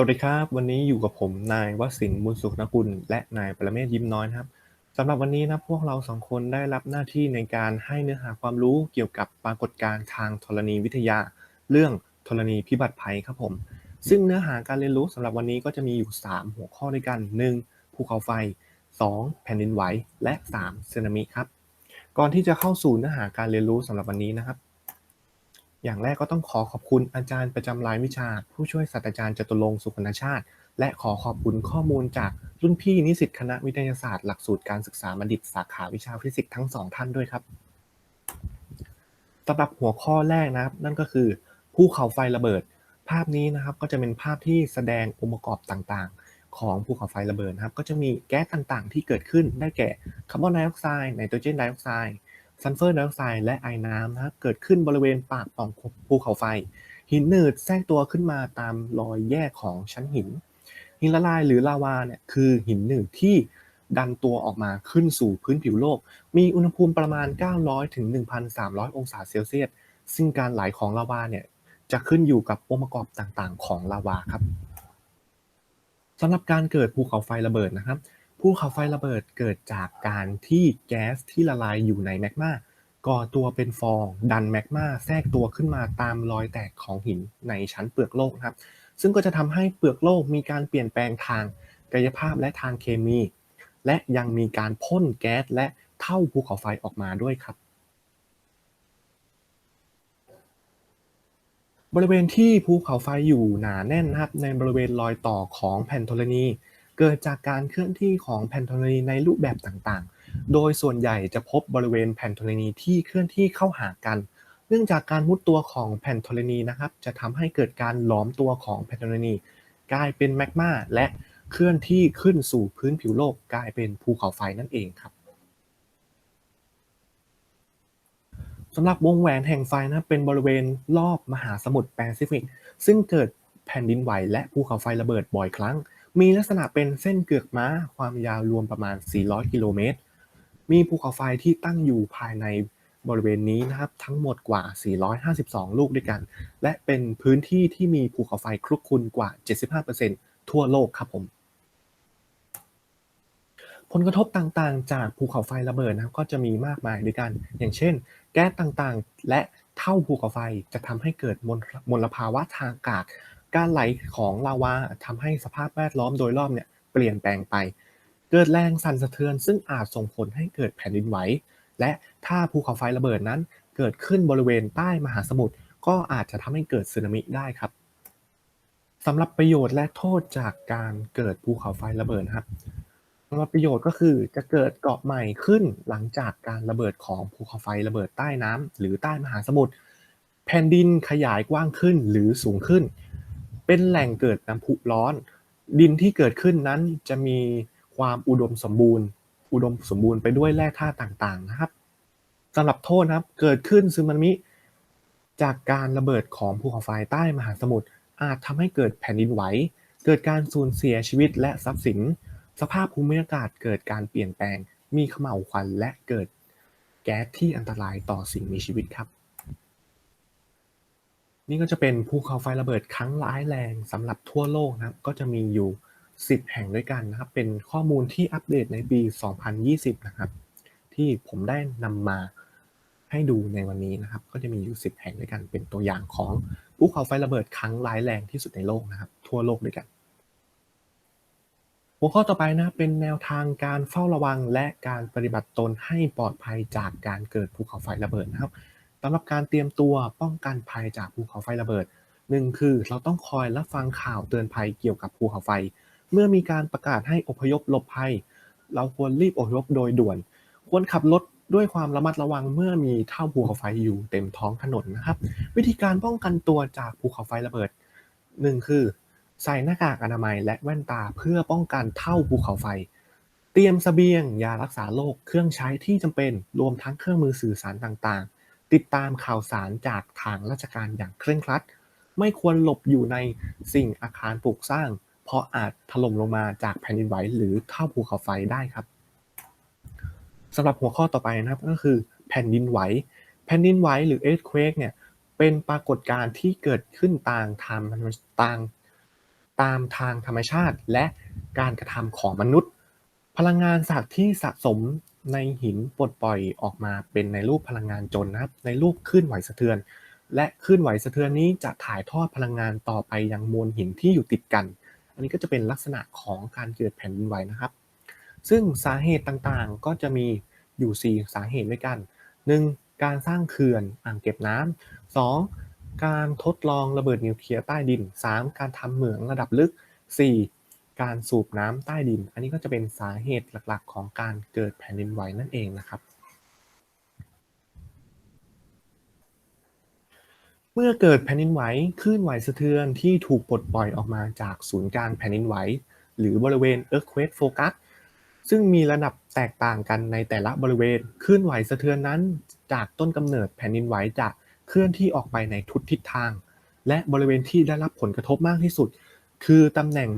สวัสดีครับ วันนี้อยู่กับผมนายวสินบุญสุขนกุล และนายปรเมศยิ้มน้อยนะครับสำหรับวันนี้นะพวกเราสองคนได้รับหน้าที่ในการให้เนื้อหาความรู้เกี่ยวกับปรากฏการณ์ทางธรณีวิทยา เรื่องธรณีพิบัติภัยครับผม ซึ่งเนื้อหาการเรียนรู้สำหรับวันนี้ก็จะมีอยู่ 3 หัวข้อด้วยกัน 1. ภูเขาไฟ 2. แผ่นดินไหว และ 3. สึนามิครับ ก่อนที่จะเข้าสู่เนื้อหาการเรียนรู้สำหรับวันนี้นะครับ อย่างแรกก็ต้องขอขอบคุณอาจารย์ประจำรายวิชา ผู้ช่วยศาสตราจารย์จตุรงค์สุขนชาติ และขอขอบคุณข้อมูลจากรุ่นพี่นิสิตคณะวิทยาศาสตร์หลักสูตรการศึกษาบัณฑิตสาขาวิชาฟิสิกส์ทั้งสองท่านด้วยครับสำหรับหัวข้อแรกนะครับ นั่นก็คือภูเขาไฟระเบิด ภาพนี้นะครับก็จะเป็นภาพที่แสดงองค์ประกอบต่างๆ ของภูเขาไฟระเบิดนะครับ ก็จะมีแก๊สต่างๆ ที่เกิดขึ้นได้แก่คาร์บอนไดออกไซด์ไนโตรเจนไดออกไซด์ ซัลเฟอร์ไดออกไซด์และไอน้ำนะครับเกิดขึ้นบริเวณปากปล่องภูเขาไฟ หินหนืดแทรกตัวขึ้นมาตามรอยแยกของชั้นหิน หินละลายหรือลาวาเนี่ยคือหินหนืดที่ดันตัวออกมาขึ้นสู่พื้นผิวโลก มีอุณหภูมิประมาณ 900ถึง1,300 องศาเซลเซียส ซึ่งการไหลของลาวาเนี่ยจะขึ้นอยู่กับองค์ประกอบต่างๆ ของลาวาครับสำหรับการเกิดภูเขาไฟระเบิดนะครับ ภูเขาไฟระเบิดเกิดจากการที่แก๊สที่ละลายอยู่ในแมกมาก่อตัวเป็นฟองดันแมกมาแทรกตัวขึ้นมาตามรอยแตกของหินในชั้นเปลือกโลกนะครับ ซึ่งก็จะทำให้เปลือกโลกมีการเปลี่ยนแปลงทางกายภาพและทางเคมี และยังมีการพ่นแก๊สและเท่าภูเขาไฟออกมาด้วยครับ บริเวณที่ภูเขาไฟอยู่หนาแน่นนะครับในบริเวณรอยต่อของแผ่นธรณี เกิดจากการเคลื่อนที่ของแผ่นธรณีในรูปแบบต่างๆ โดยส่วนใหญ่จะพบบริเวณแผ่นธรณีที่เคลื่อนที่เข้าหากัน เนื่องจากการมุดตัวของแผ่นธรณีนะครับ จะทำให้เกิดการหลอมตัวของแผ่นธรณี กลายเป็นแมกมาและเคลื่อนที่ขึ้นสู่พื้นผิวโลกกลายเป็นภูเขาไฟนั่นเองครับสำหรับวงแหวนแห่งไฟนะเป็นบริเวณรอบมหาสมุทรแปซิฟิก ซึ่งเกิดแผ่นดินไหวและภูเขาไฟระเบิดบ่อยครั้ง มีลักษณะเป็นเส้นเกือกม้า ความยาวรวมประมาณ 400 กิโลเมตร มีภูเขาไฟที่ตั้งอยู่ภายในบริเวณนี้นะครับ ทั้งหมดกว่า 452 ลูกด้วยกัน และเป็นพื้นที่ที่มีภูเขาไฟคลุกคลุนกว่า 75%ทั่วโลกครับผม ผลกระทบต่างๆ จากภูเขาไฟระเบิดนะครับก็จะมีมากมายด้วยกัน อย่างเช่น แก๊สต่างๆ และเท่าภูเขาไฟจะทำให้เกิดมลมลภาวะทางอากาศ การไหลของลาวาทำให้สภาพแวดล้อมโดยรอบเนี่ยเปลี่ยนแปลงไป เกิดแรงสั่นสะเทือน ซึ่งอาจส่งผลให้เกิดแผ่นดินไหว และถ้าภูเขาไฟระเบิดนั้น เกิดขึ้นบริเวณใต้มหาสมุทรก็อาจจะทำให้เกิดสึนามิได้ครับสำหรับประโยชน์และโทษจากการเกิดภูเขาไฟระเบิดครับสำหรับประโยชน์ก็คือจะเกิดเกาะใหม่ขึ้นหลังจากการระเบิดของภูเขาไฟระเบิดใต้น้ำหรือใต้มหาสมุทรแผ่นดินขยายกว้างขึ้นหรือสูงขึ้น เป็นแหล่งเกิดน้ำพุร้อน ดินที่เกิดขึ้นนั้นจะมีความอุดมสมบูรณ์ อุดมสมบูรณ์ไปด้วยแร่ธาตุต่างๆนะครับสำหรับโทษนะครับเกิดขึ้นซึนามิจากการระเบิดของภูเขาไฟใต้มหาสมุทรอาจทำให้เกิดแผ่นดินไหว เกิดการสูญเสียชีวิตและทรัพย์สิน สภาพภูมิอากาศเกิดการเปลี่ยนแปลง มีเขม่าวควันและเกิดแก๊สที่อันตรายต่อสิ่งมีชีวิตครับ นี่ก็จะเป็นภูเขาไฟระเบิดครั้งร้ายแรงสำหรับทั่วโลกนะครับ ก็จะมีอยู่ 10 แห่งด้วยกันนะครับ เป็นข้อมูลที่อัปเดตในปี 2020 นะครับ ที่ผมได้นำมาให้ดูในวันนี้นะครับ ก็จะมีอยู่ 10 แห่งด้วยกัน เป็นตัวอย่างของภูเขาไฟระเบิดครั้งร้ายแรงที่สุดในโลกนะครับ ทั่วโลกด้วยกัน หัวข้อต่อไปนะเป็นแนวทางการเฝ้าระวังและการปฏิบัติตนให้ปลอดภัยจากการเกิดภูเขาไฟระเบิดนะครับ สำหรับการเตรียมตัวป้องกันภัยจากภูเขาไฟระเบิดหนึ่งคือเราต้องคอยรับฟังข่าวเตือนภัยเกี่ยวกับภูเขาไฟ เมื่อมีการประกาศให้อพยพหลบภัย เราควรรีบอพยพโดยด่วน ควรขับรถด้วยความระมัดระวังเมื่อมีเท่าภูเขาไฟอยู่เต็มท้องถนนนะครับ วิธีการป้องกันตัวจากภูเขาไฟระเบิดหนึ่งคือ ใส่หน้ากากอนามัยและแว่นตาเพื่อป้องกันเท่าภูเขาไฟ เตรียมสเสบียงยารักษาโรคเครื่องใช้ที่จำเป็นรวมทั้งเครื่องมือสื่อสารต่างๆ ติดตามข่าวสารจากทางราชการอย่างเคร่งครัด ไม่ควรหลบอยู่ในสิ่งอาคารปลูกสร้าง เพราะอาจถล่มลงมาจากแผ่นดินไหวหรือเท่าภูเขาไฟได้ครับสำหรับหัวข้อต่อไปนะครับก็คือแผ่นดินไหว แผ่นดินไหวหรือ earthquake เนี่ยเป็นปรากฏการณ์ที่เกิดขึ้นต่างทางต่างตามทางธรรมชาติและการกระทำของมนุษย์ พลังงานจากที่สะสม ในหินปลดปล่อยออกมาเป็นในรูปพลังงานจนนะครับ ในรูปคลื่นไหวสะเทือน และคลื่นไหวสะเทือนนี้จะถ่ายทอดพลังงานต่อไปยังมวลหินที่อยู่ติดกัน อันนี้ก็จะเป็นลักษณะของการเกิดแผ่นดินไหวนะครับ ซึ่งสาเหตุต่างๆก็จะมีอยู่ 4 สาเหตุด้วยกัน 1. การสร้างเขื่อนอ่างเก็บน้ำ 2. การทดลองระเบิดนิวเคลียร์ใต้ดิน 3. การทำเหมืองระดับลึก 4. การสูบน้ำใต้ดิน อันนี้ก็จะเป็นสาเหตุหลักๆ ของการเกิดแผ่นดินไหวนั่นเองนะครับ เมื่อเกิดแผ่นดินไหวคลื่นไหวสะเทือนที่ถูกปลดปล่อยออกมาจากศูนย์กลางแผ่นดินไหว หรือบริเวณ earthquake focus ซึ่งมีระดับแตกต่างกันในแต่ละบริเวณคลื่นไหวสะเทือนนั้น จากต้นกำเนิดแผ่นดินไหวจะเคลื่อนที่ออกไปในทุกทิศทาง และบริเวณที่ได้รับผลกระทบมากที่สุด คือตำแหน่ง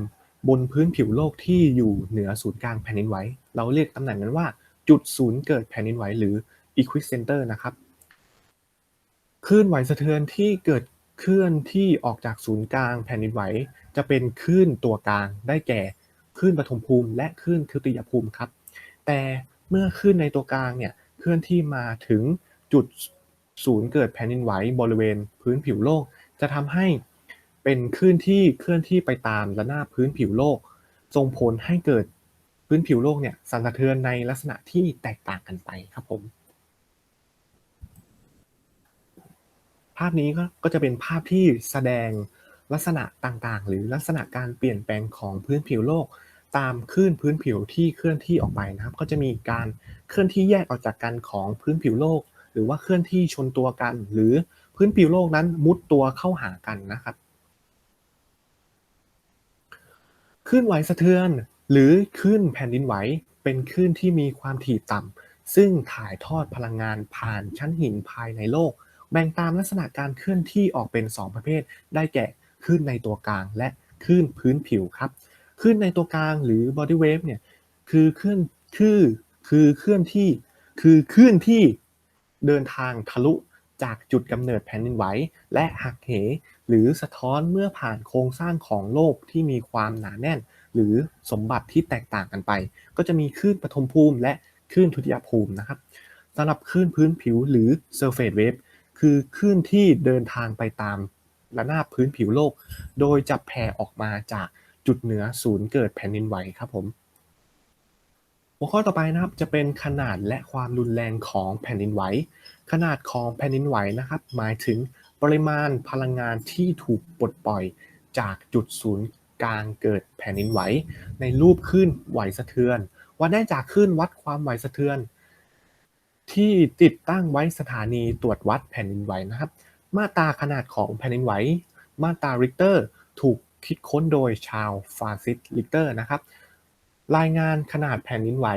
บนพื้นผิวโลกที่อยู่เหนือศูนย์กลางแผ่นดินไหวเราเรียกตำแหน่งนั้นว่า จุดศูนย์เกิดแผ่นดินไหวหรือ epicenter นะครับคลื่นไหวสะเทือนที่เกิดเคลื่อนที่ออกจากศูนย์กลางแผ่นดินไหว จะเป็นคลื่นตัวกลางได้แก่คลื่นปฐมภูมิ และคลื่นทติยภูมิครับ แต่เมื่อคลื่นในตัวกลางเนี่ยเคลื่อนที่มาถึงจุดศูนย์เกิดแผ่นดินไหวบริเวณพื้นผิวโลก จะทำให้ เป็นคลื่นที่เคลื่อนที่ไปตามระนาบพื้นผิวโลก ส่งผลให้เกิดพื้นผิวโลกเนี่ยสั่นสะเทือนในลักษณะที่แตกต่างกันไปครับผม ภาพนี้ก็จะเป็นภาพที่แสดงลักษณะต่างๆ หรือลักษณะการเปลี่ยนแปลงของพื้นผิวโลก ตามคลื่นพื้นผิวที่เคลื่อนที่ออกไปนะครับ ก็จะมีการเคลื่อนที่แยกออกจากกันของพื้นผิวโลก หรือว่าเคลื่อนที่ชนตัวกัน หรือพื้นผิวโลกนั้นมุดตัวเข้าหากันนะครับ คลื่นไหวสะเทือน หรือคลื่นแผ่นดินไหว เป็นคลื่นที่มีความถี่ต่ำ ซึ่งถ่ายทอดพลังงานผ่านชั้นหินภายในโลก แบ่งตามลักษณะการเคลื่อนที่ออกเป็น 2 ประเภท ได้แก่คลื่นในตัวกลาง และคลื่นพื้นผิวครับคลื่นในตัวกลางหรือ body wave เนี่ยคือคลื่นคือคือคลื่นที่คือคลื่นที่เดินทางทะลุจากจุดกำเนิดแผ่นดินไหว และหักเห หรือสะท้อนเมื่อผ่านโครงสร้างของโลกที่มีความหนาแน่น หรือสมบัติที่แตกต่างกันไป ก็จะมีคลื่นปฐมภูมิ และคลื่นทุติยภูมินะครับสำหรับคลื่นพื้นผิวหรือ surface wave คือคลื่นที่เดินทางไปตามระนาบพื้นผิวโลก โดยจะแผ่ออกมาจากจุดเหนือศูนย์เกิดแผ่นดินไหวครับผมหัวข้อต่อไปนะครับจะเป็นขนาดและความรุนแรงของแผ่นดินไหว ขนาดของแผ่นดินไหวนะครับ หมายถึง ปริมาณพลังงานที่ถูกปลดปล่อยจากจุดศูนย์กลางเกิดแผ่นดินไหว ในรูปคลื่นไหวสะเทือน วัดได้จากคลื่นวัดความไหวสะเทือน ที่ติดตั้งไว้สถานีตรวจวัดแผ่นดินไหวนะครับ มาตราขนาดของแผ่นดินไหว มาตราริกเตอร์ถูกคิดค้นโดยชาวฟาซิสลิกเตอร์นะครับ รายงานขนาดแผ่นดินไหว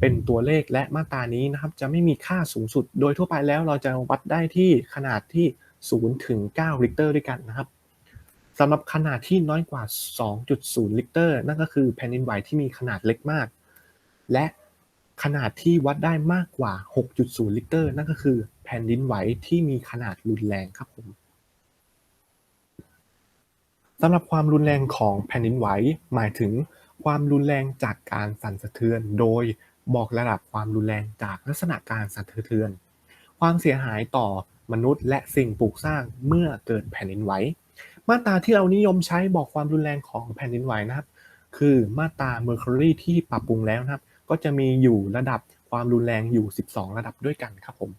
เป็นตัวเลขและมาตรานี้นะครับ จะไม่มีค่าสูงสุด โดยทั่วไปแล้วเราจะวัดได้ที่ขนาดที่ 0ถึง9ลิตรด้วยกันนะครับสำหรับขนาดที่น้อยกว่า 2.0 ลิตร นั่นก็คือแผ่นดินไหวที่มีขนาดเล็กมาก และขนาดที่วัดได้มากกว่า 6.0 ลิตร นั่นก็คือแผ่นดินไหวที่มีขนาดรุนแรงครับผมสำหรับความรุนแรงของแผ่นดินไหวหมายถึงความรุนแรงจากการสั่นสะเทือน โดยบอกระดับความรุนแรงจากลักษณะการสั่นสะเทือน ความเสียหายต่อ มนุษย์ และสิ่งปลูกสร้างเมื่อเกิดแผ่นดินไหวมาตราที่เรานิยมใช้บอกความรุนแรงของแผ่นดินไหวนะครับ คือมาตรา Mercury ที่ปรับปรุงแล้วนะครับ ก็จะมีอยู่ระดับความรุนแรงอยู่ 12 ระดับด้วยกันครับผม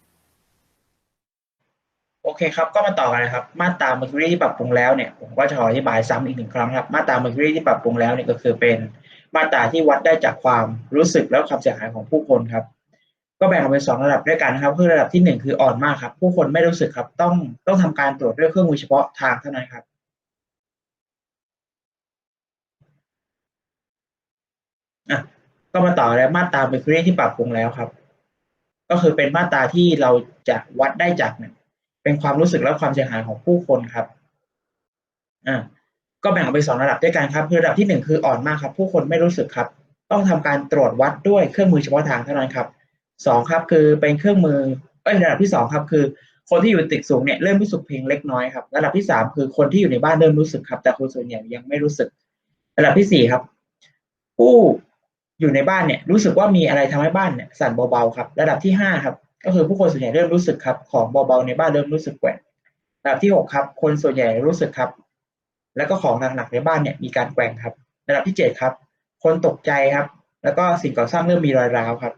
โอเคครับ ก็มาต่อกันนะครับ มาตรา Mercury ที่ปรับปรุงแล้วเนี่ยผมก็จะขออธิบายซ้ำอีกหนึ่งครั้งครับ มาตรา Mercury ที่ปรับปรุงแล้วเนี่ยก็คือเป็นมาตราที่วัดได้จากความรู้สึกและความเสียหายของผู้คนครับ ก็แบ่งออกเป็นสองระดับด้วยกันนะครับคือระดับที่หนึ่งคืออ่อนมากครับ ผู้คนไม่รู้สึกครับ ต้องต้องทำการตรวจด้วยเครื่องมือเฉพาะทางเท่านั้นครับ อะ ก็มาต่อแล้วมาตรา Mercury ที่ปรับปรุงแล้วครับ ก็คือเป็นมาตราที่เราจะวัดได้จากเนี่ยเป็นความรู้สึกและความเสียหายของผู้คนครับ อ่าก็แบ่งออกเป็นสองระดับด้วยกันครับคือระดับที่หนึ่งคืออ่อนมากครับ ผู้คนไม่รู้สึกครับ ต้องทำการตรวจวัดด้วยเครื่องมือเฉพาะทางเท่านั้นครับ สองครับคือเป็นเครื่องมือเอ้ยระดับที่สองครับคือ คนที่อยู่ตึกสูงเนี่ยเริ่มรู้สึกเพียงเล็กน้อยครับระดับที่สามคือคนที่อยู่ในบ้านเริ่มรู้สึกครับ แต่คนส่วนใหญ่ยังไม่รู้สึก ระดับที่สี่ครับ ผู้อยู่ในบ้านเนี่ยรู้สึกว่ามีอะไรทำให้บ้านเนี่ยสั่นเบาๆครับ ระดับที่ห้าครับ ก็คือผู้คนส่วนใหญ่เริ่มรู้สึกครับ ของเบาๆในบ้านเริ่มรู้สึกแกว่งระดับที่หกครับ คนส่วนใหญ่รู้สึกครับ แล้วก็ของหนักๆในบ้านเนี่ยมีการแกว่งครับ ระดับที่เจ็ดครับ คนตกใจครับ แล้วก็สิ่งก่อสร้างเริ่มมีรอยร้าวครับ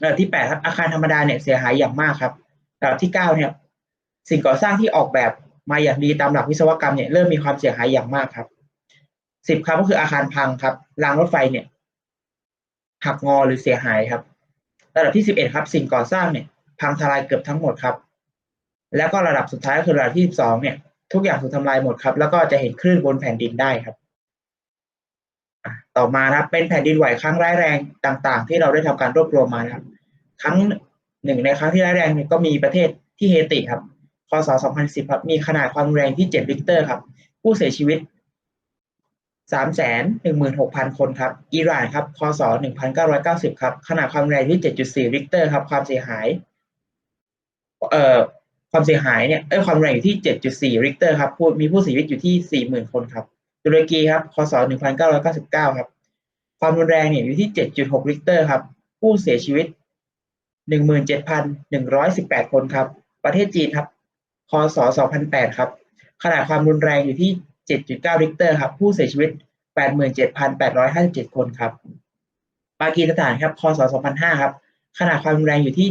ระดับที่แปดครับอาคารธรรมดาเนี่ยเสียหายอย่างมากครับระดับที่เก้าเนี่ยสิ่งก่อสร้างที่ออกแบบมาอย่างดีตามหลักวิศวกรรมเนี่ยเริ่มมีความเสียหายอย่างมากครับสิบครับก็คืออาคารพังครับรางรถไฟเนี่ยหักงอหรือเสียหายครับระดับที่สิบเอ็ดครับ สิ่งก่อสร้างเนี่ยพังทลายเกือบทั้งหมดครับ แล้วก็ระดับสุดท้ายก็คือระดับที่สิบสองเนี่ยทุกอย่างถูกทำลายหมดครับ แล้วก็จะเห็นคลื่นบนแผ่นดินได้ครับ ต่อมานะครับเป็นแผ่นดินไหวครั้งร้ายแรงต่าง ๆ ที่เราได้ทำการรวบรวมมานะครับ ครั้งหนึ่งในครั้งที่ร้ายแรงเนี่ยก็มีประเทศที่เฮติครับคศ2010 ครับมีขนาดความรุนแรงที่ 7 ริกเตอร์ครับ ผู้เสียชีวิต 316,000 คนครับ อิหร่านครับคศ1990 ครับ ขนาดความแรงที่ 7.4 ริกเตอร์ครับ ความเสียหาย เอ่อ ความเสียหายเนี่ย เอ้ย ความแรงอยู่ที่ 7.4 ริกเตอร์ครับผู้มีผู้เสียชีวิตอยู่ที่ 40,000 คนครับ ตุรกีครับคศ1999 ครับ ความรุนแรงเนี่ยอยู่ที่ 7.6ริกเตอร์ครับ ผู้เสียชีวิต 17,118 คนครับ ประเทศจีนครับคศ2008 ครับ ขนาดความรุนแรงอยู่ที่ 7.9ริกเตอร์ครับ ผู้เสียชีวิต 87,857 คนครับ ปากีสถานครับ คศ2005 ครับ ขนาดความรุนแรงอยู่ที่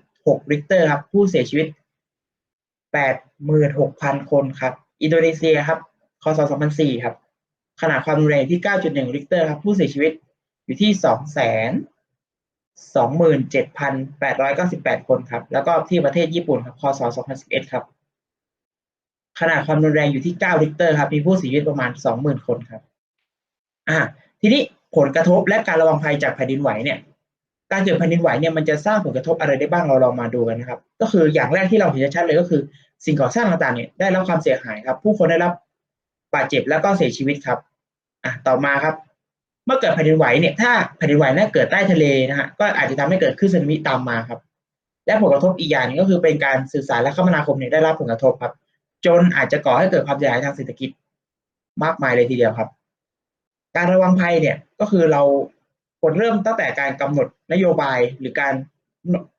7.6ริกเตอร์ครับ ผู้เสียชีวิต 86,000 คนครับ อินโดนีเซียครับ คศ2004 ครับ ขนาดความรุนแรงที่ 9.1 ริกเตอร์ครับ ผู้เสียชีวิตอยู่ที่227,898 คนครับ แล้วก็ที่ประเทศญี่ปุ่นครับคศ2011 ครับ ขนาดความรุนแรงอยู่ที่ 9 ริกเตอร์ครับ มีผู้เสียชีวิตประมาณ 20,000 คนครับ อ่า ทีนี้ผลกระทบและการระวังภัยจากแผ่นดินไหวเนี่ย การเกิดแผ่นดินไหวเนี่ยมันจะสร้างผลกระทบอะไรได้บ้างเราลองมาดูกันนะครับ ก็คืออย่างแรกที่เราเห็นชัดเลยก็คือ สิ่งก่อสร้างต่างๆเนี่ยได้รับความเสียหายครับ ผู้คนได้รับ บาดเจ็บแล้วก็เสียชีวิตครับอะต่อมาครับ เมื่อเกิดแผ่นดินไหวเนี่ยถ้าแผ่นดินไหวนั้นเกิดใต้ทะเลนะฮะก็อาจจะทำให้เกิดคลื่นสึนามิตามมาครับ และผลกระทบอีกอย่างนึงก็คือเป็นการสื่อสารและคมนาคมเนี่ยได้รับผลกระทบครับ จนอาจจะก่อให้เกิดความเสียหายทางเศรษฐกิจมากมายเลยทีเดียวครับ การระวังภัยเนี่ยก็คือเราควรเริ่มตั้งแต่การกำหนดนโยบายหรือการ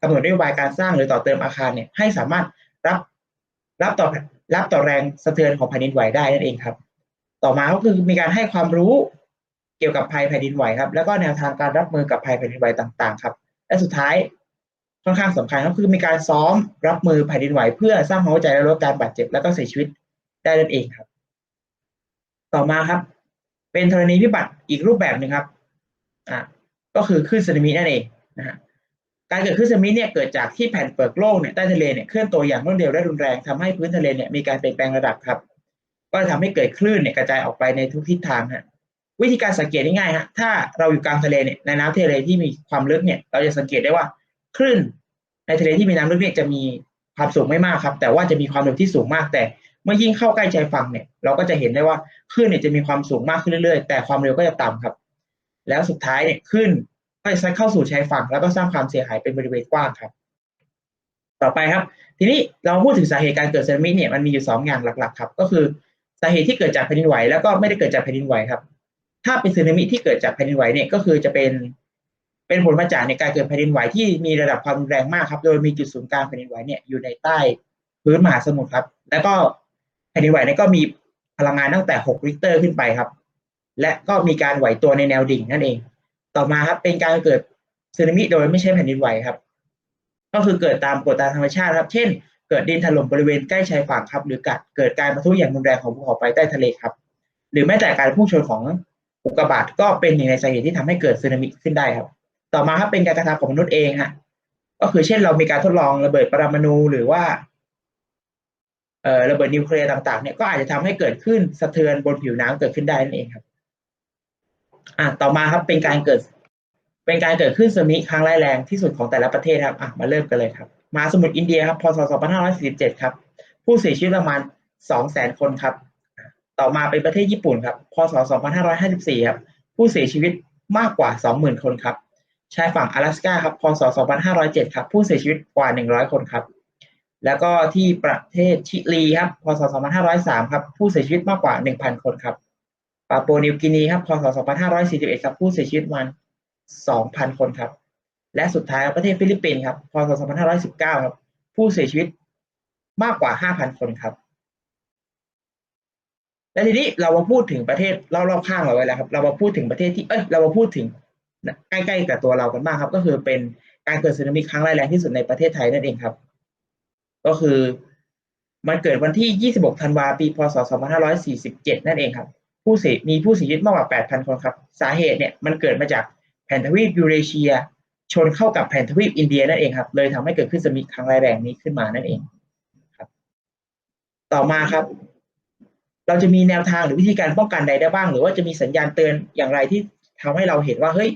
กำหนดนโยบายการสร้างหรือต่อเติมอาคารเนี่ยให้สามารถรับรับต่อ รับต่อแรงสะเทือนของแผ่นดินไหวได้นั่นเองครับ ต่อมาก็คือมีการให้ความรู้เกี่ยวกับภัยแผ่นดินไหวครับ แล้วก็แนวทางการรับมือกับภัยแผ่นดินไหวต่างๆ ครับ และสุดท้ายค่อนข้างสำคัญก็คือมีการซ้อมรับมือแผ่นดินไหว เพื่อสร้างความเข้าใจและลดการบาดเจ็บและก็เสียชีวิตได้นั่นเองครับ ต่อมาครับ เป็นธรณีพิบัติอีกรูปแบบหนึ่งครับอ่าก็คือคลื่นสึนามินั่นเองนะฮะ การเกิดคลื่นสึนามิเนี่ยเกิดจากที่แผ่นเปลือกโลกเนี่ยใต้ทะเลเนี่ยเคลื่อนตัวอย่างรวดเร็วและรุนแรงทำให้พื้นทะเลเนี่ยมีการเปลี่ยนแปลงระดับครับ ก็จะทำให้เกิดคลื่นเนี่ยกระจายออกไปในทุกทิศทางฮะวิธีการสังเกตง่ายๆฮะถ้าเราอยู่กลางทะเลเนี่ยในน้ำทะเลที่มีความลึกเนี่ย เราจะสังเกตได้ว่าคลื่นในทะเลที่มีน้ำลึกเนี่ยจะมีความสูงไม่มากครับ แต่ว่าจะมีความเร็วที่สูงมาก แต่เมื่อยิ่งเข้าใกล้ชายฝั่งเนี่ย เราก็จะเห็นได้ว่าคลื่นเนี่ยจะมีความสูงมากขึ้นเรื่อยๆ แต่ความเร็วก็จะต่ำครับ แล้วสุดท้ายเนี่ยคลื่น ก็จะซัดเข้าสู่ชายฝั่ง แล้วก็สร้างความเสียหายเป็นบริเวณกว้างครับ ต่อไปครับ ทีนี้เราพูดถึงสาเหตุการเกิดสึนามิเนี่ยมันมีอยู่สองอย่างหลักๆครับ ก็คือสาเหตุที่เกิดจากแผ่นดินไหว แล้วก็ไม่ได้เกิดจากแผ่นดินไหวครับ ถ้าเป็นสึนามิที่เกิดจากแผ่นดินไหวเนี่ยก็คือจะเป็นเป็นผลมาจากในการเกิดแผ่นดินไหวที่มีระดับความรุนแรงมากครับ โดยมีจุดศูนย์กลางแผ่นดินไหวเนี่ยอยู่ในใต้พื้นมหาสมุทรครับ แล้วก็แผ่นดินไหวเนี่ยก็มีพลังงานตั้งแต่ 6 ริกเตอร์ขึ้นไปครับ และก็มีการไหวตัวในแนวดิ่งนั่นเอง ต่อมาครับเป็นการเกิดสึนามิโดยไม่ใช่แผ่นดินไหวครับ ก็คือเกิดตามกฎตามธรรมชาติครับ เช่น เกิดดินถล่มบริเวณใกล้ชายฝั่งครับหรือกัดเกิดการปะทุอย่างรุนแรงของภูเขาไฟใต้ทะเลครับ หรือแม้แต่การพุ่งชนของอุกกาบาตก็เป็นหนึ่งในสาเหตุที่ทำให้เกิดสึนามิขึ้นได้ครับ ต่อมาครับเป็นการกระทำของมนุษย์เองฮะก็คือเช่นเรามีการทดลองระเบิดปรมาณูหรือว่าเอ่อระเบิดนิวเคลียร์ต่างๆเนี่ยก็อาจจะทำให้เกิดขึ้นสะเทือนบนผิวน้ำเกิดขึ้นได้นั่นเองครับ อะต่อมาครับเป็นการเกิด เป็นการเกิดขึ้นสึนามิครั้งร้ายแรงที่สุดของแต่ละประเทศครับอะมาเริ่มกันเลยครับมาสมุทรอินเดียครับพศ 2547 ครับ ผู้เสียชีวิตประมาณ 200,000 คนครับ ต่อมาเป็นประเทศญี่ปุ่นครับ พศ 2554 ครับ ผู้เสียชีวิตมากกว่า 20,000 คนครับ ชายฝั่ง阿拉สกาครับ พศ 2507 ครับ ผู้เสียชีวิตกว่า 100 คนครับ แล้วก็ที่ประเทศชิลีครับ พศ 2503 ครับ ผู้เสียชีวิตมากกว่า 1,000 คนครับ ปาปัวนิวกินีครับพศ2541ครับผู้เสียชีวิตประมาณ2,000 คนครับ และสุดท้ายประเทศฟิลิปปินส์ครับพศ2519ครับ ผู้เสียชีวิตมากกว่า 5,000 คนครับ และทีนี้เรามาพูดถึงประเทศรอบๆข้างเราไว้แล้วครับ เรามาพูดถึงประเทศที่เอ้ยเรามาพูดถึงใกล้ๆกับตัวเรากันบ้างครับ ก็คือเป็นการเกิดสึนามิครั้งร้ายแรงที่สุดในประเทศไทยนั่นเองครับ ก็คือมันเกิดวันที่ 26 ธันวาปี พศ 2547 นั่นเองครับ ผู้เสียมีผู้เสียชีวิตมากกว่า 8,000 คนครับ สาเหตุเนี่ยมันเกิดมาจากแผ่นทวีปยูเรเชีย ชนเข้ากับแผ่นทวีปอินเดียนั่นเองครับ เลยทำให้เกิดขึ้นสึนามิครั้งร้ายแรงนี้ขึ้นมานั่นเองครับ ต่อมาครับ เราจะมีแนวทางหรือวิธีการป้องกันใดได้บ้าง หรือว่าจะมีสัญญาณเตือนอย่างไรที่ทำให้เราเห็นว่าเฮ้ย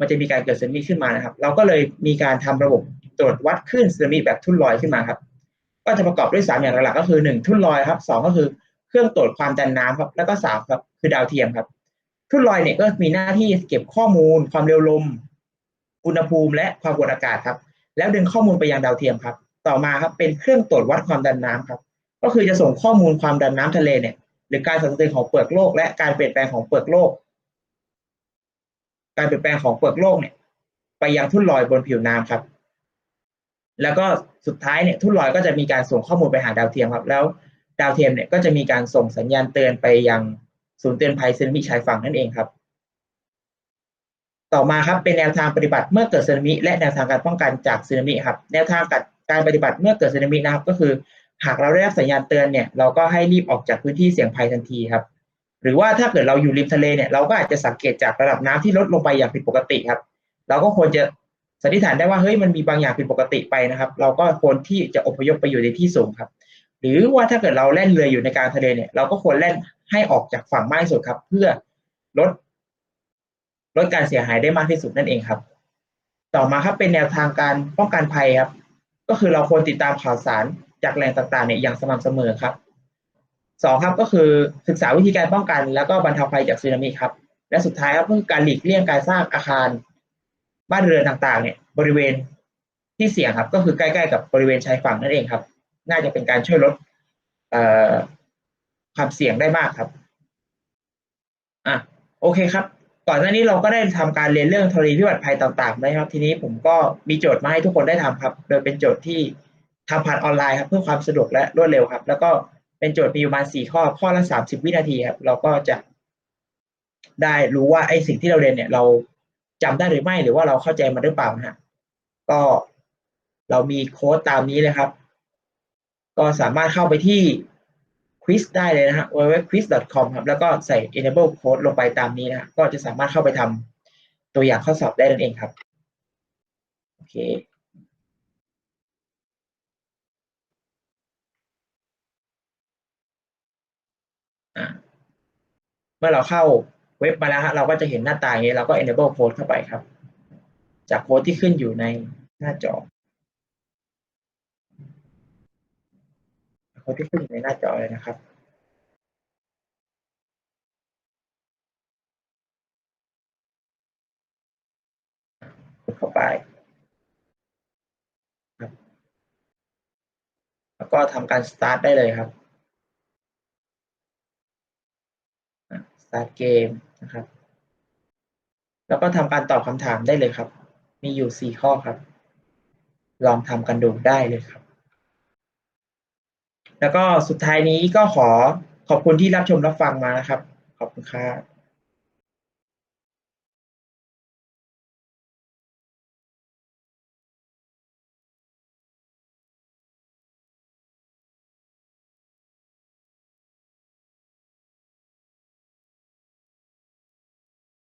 มันจะมีการเกิดสึนามิขึ้นมานะครับ เราก็เลยมีการทำระบบตรวจวัดคลื่นสึนามิแบบทุ่นลอยขึ้นมาครับ ก็จะประกอบด้วยสามอย่างหลักๆก็คือหนึ่งทุ่นลอยครับสองก็คือ เครื่องตรวจความดันน้ำครับ แล้วก็สามครับคือดาวเทียมครับทุ่นลอยเนี่ยก็มีหน้าที่เก็บข้อมูล ความเร็วลม อุณหภูมิ และความกดอากาศครับ แล้วดึงข้อมูลไปยังดาวเทียมครับ ต่อมาครับเป็นเครื่องตรวจวัดความดันน้ำครับ ก็คือจะส่งข้อมูลความดันน้ำทะเลเนี่ยหรือการสั่นสะเทือนของเปลือกโลก และการเปลี่ยนแปลงของเปลือกโลก การเปลี่ยนแปลงของเปลือกโลกเนี่ย ไปยังทุ่นลอยบนผิวน้ำครับ แล้วก็สุดท้ายเนี่ยทุ่นลอยก็จะมีการส่งข้อมูลไปหาดาวเทียมครับ แล้ว ดาวเทียมเนี่ยก็จะมีการส่งสัญญาณเตือนไปยังศูนย์เตือนภัยสึนามิชายฝั่งนั่นเองครับ ต่อมาครับเป็นแนวทางปฏิบัติเมื่อเกิดสึนามิและแนวทางการป้องกันจากสึนามิครับ แนวทางการปฏิบัติเมื่อเกิดสึนามินะครับก็คือ หากเราได้รับสัญญาณเตือนเนี่ยเราก็ให้รีบออกจากพื้นที่เสี่ยงภัยทันทีครับ หรือว่าถ้าเกิดเราอยู่ริมทะเลเนี่ยเราก็อาจจะสังเกตจากระดับน้ำที่ลดลงไปอย่างผิดปกติครับ เราก็ควรจะสันนิษฐานได้ว่าเฮ้ยมันมีบางอย่างผิดปกติไปนะครับ เราก็ควรที่จะอพยพไปอยู่ในที่สูงครับ หรือว่าถ้าเกิดเราแล่นเรืออยู่ในกลางทะเลเนี่ย เราก็ควรแล่นให้ออกจากฝั่งมากที่สุดครับ เพื่อลดลดการเสียหายได้มากที่สุดนั่นเองครับ ต่อมาครับเป็นแนวทางการป้องกันภัยครับ ก็คือเราควรติดตามข่าวสารจากแหล่งต่างๆเนี่ยอย่างสม่ำเสมอครับสองครับก็คือศึกษาวิธีการป้องกัน แล้วก็บรรเทาภัยจากสึนามิครับ และสุดท้ายครับก็คือการหลีกเลี่ยงการสร้างอาคาร บ้านเรือนต่างๆ เนี่ย บริเวณที่เสี่ยงครับ ก็คือใกล้ ๆ กับบริเวณชายฝั่งนั่นเองครับ น่าจะเป็นการช่วยลดความเสี่ยงได้มากครับอะโอเคครับ ก่อนหน้านี้เราก็ได้ทำการเรียนเรื่องธรณีพิบัติภัยต่างๆนะครับ ทีนี้ผมก็มีโจทย์มาให้ทุกคนได้ทำครับ โดยเป็นโจทย์ที่ทำผ่านออนไลน์ครับ เพื่อความสะดวกและรวดเร็วครับ แล้วก็เป็นโจทย์มีประมาณสี่ข้อข้อละสามสิบวินาทีครับ เราก็จะได้รู้ว่าไอ้สิ่งที่เราเรียนเนี่ย เราจำได้หรือไม่หรือว่าเราเข้าใจมันหรือเปล่านะฮะก็เรามีโค้ดตามนี้เลยครับ ก็สามารถเข้าไปที่ quiz ได้เลยนะฮะ www.quiz.com ครับแล้วก็ใส่ enable code ลงไปตามนี้นะก็จะสามารถเข้าไปทำตัวอย่างข้อสอบได้นั่นเองครับโอเคเมื่อเราเข้าเว็บมาแล้วฮะเราก็จะเห็นหน้าตาอย่างนี้เราก็ enable code เข้าไปครับ จากโค้ดที่ขึ้นอยู่ในหน้าจอ โค้ดที่ขึ้นอยู่ในหน้าจอเลยนะครับกดเข้าไปครับแล้วก็ทำการ start ได้เลยครับ start game นะครับ แล้วก็ทำการตอบคำถามได้เลยครับ มีอยู่สี่ข้อครับ ลองทำกันดูได้เลยครับ แล้วก็สุดท้ายนี้ก็ขอขอบคุณที่รับชมรับฟังมานะครับ ขอบคุณครับ